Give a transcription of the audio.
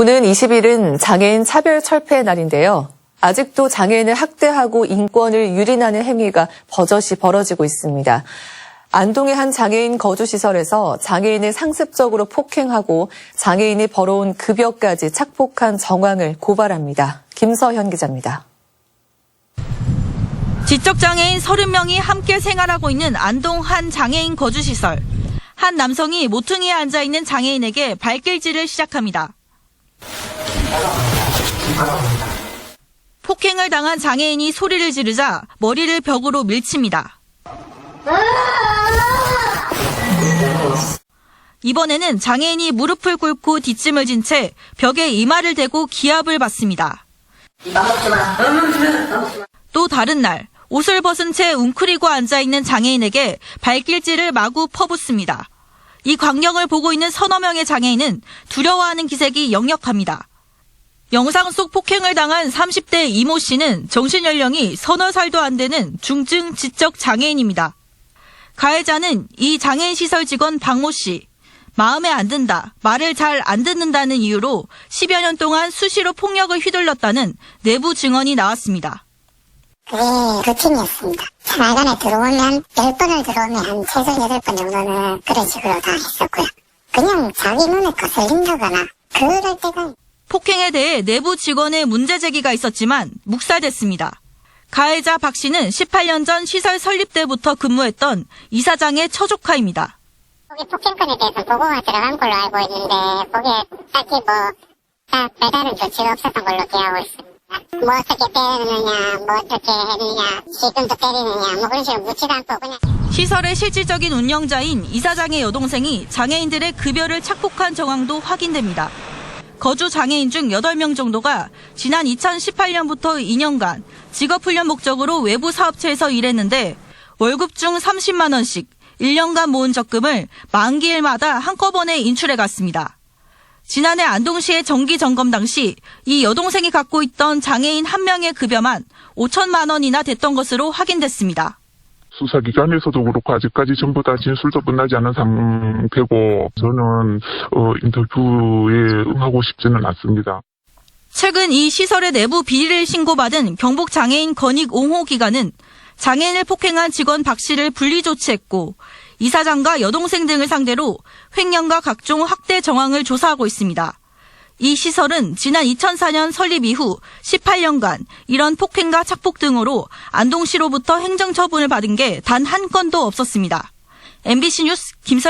오는 20일은 장애인 차별 철폐 날인데요. 아직도 장애인을 학대하고 인권을 유린하는 행위가 버젓이 벌어지고 있습니다. 안동의 한 장애인 거주시설에서 장애인을 상습적으로 폭행하고 장애인이 벌어온 급여까지 착복한 정황을 고발합니다. 김서현 기자입니다. 지적장애인 30명이 함께 생활하고 있는 안동 한 장애인 거주시설. 한 남성이 모퉁이에 앉아 있는 장애인에게 발길질을 시작합니다. 폭행을 당한 장애인이 소리를 지르자 머리를 벽으로 밀칩니다. 이번에는 장애인이 무릎을 꿇고 뒷짐을 진 채 벽에 이마를 대고 기압을 받습니다. 또 다른 날 옷을 벗은 채 웅크리고 앉아있는 장애인에게 발길질을 마구 퍼붓습니다. 이 광경을 보고 있는 서너 명의 장애인은 두려워하는 기색이 역력합니다. 영상 속 폭행을 당한 30대 이모 씨는 정신 연령이 서너 살도 안 되는 중증 지적 장애인입니다. 가해자는 이 장애인 시설 직원 박모 씨. 마음에 안 든다, 말을 잘 안 듣는다는 이유로 10여 년 동안 수시로 폭력을 휘둘렀다는 내부 증언이 나왔습니다. 그게 루틴이었습니다. 생활관에 들어오면 10번을 들어오면 한 최소 8번 정도는 그런 식으로 다 했었고요. 그냥 자기 눈에 거슬린다거나 그럴 때가 폭행에 대해 내부 직원의 문제 제기가 있었지만 묵살됐습니다. 가해자 박 씨는 18년 전 시설 설립 때부터 근무했던 이사장의 처조카입니다. 거기 폭행건에 대해서 보고가 들어간 걸로 알고 있는데 거기에 딱히 뭐다 별다른 조치가 없었던 걸로 기억하고 있습니다. 뭐 어떻게 때리느냐, 뭐 어떻게 했느냐, 지금도 때리느냐, 뭐 그런 식으로 묻지도 않고 그냥 시설의 실질적인 운영자인 이사장의 여동생이 장애인들의 급여를 착복한 정황도 확인됩니다. 거주 장애인 중 8명 정도가 지난 2018년부터 2년간 직업훈련 목적으로 외부 사업체에서 일했는데 월급 중 30만 원씩 1년간 모은 적금을 만기일마다 한꺼번에 인출해 갔습니다. 지난해 안동시의 정기 점검 당시 이 여동생이 갖고 있던 장애인 한 명의 급여만 5천만 원이나 됐던 것으로 확인됐습니다. 수사기관에서도 그렇고 아직까지 전부 다 진술도 끝나지 않은 상태고 저는 어, 인터뷰에 응하고 싶지는 않습니다. 최근 이 시설의 내부 비리를 신고받은 경북 장애인 건익 옹호 기관은 장애인을 폭행한 직원 박 씨를 분리 조치했고 이사장과 여동생 등을 상대로 횡령과 각종 학대 정황을 조사하고 있습니다. 이 시설은 지난 2004년 설립 이후 18년간 이런 폭행과 착폭 등으로 안동시로부터 행정 처분을 받은 게 단 한 건도 없었습니다. MBC 뉴스 김서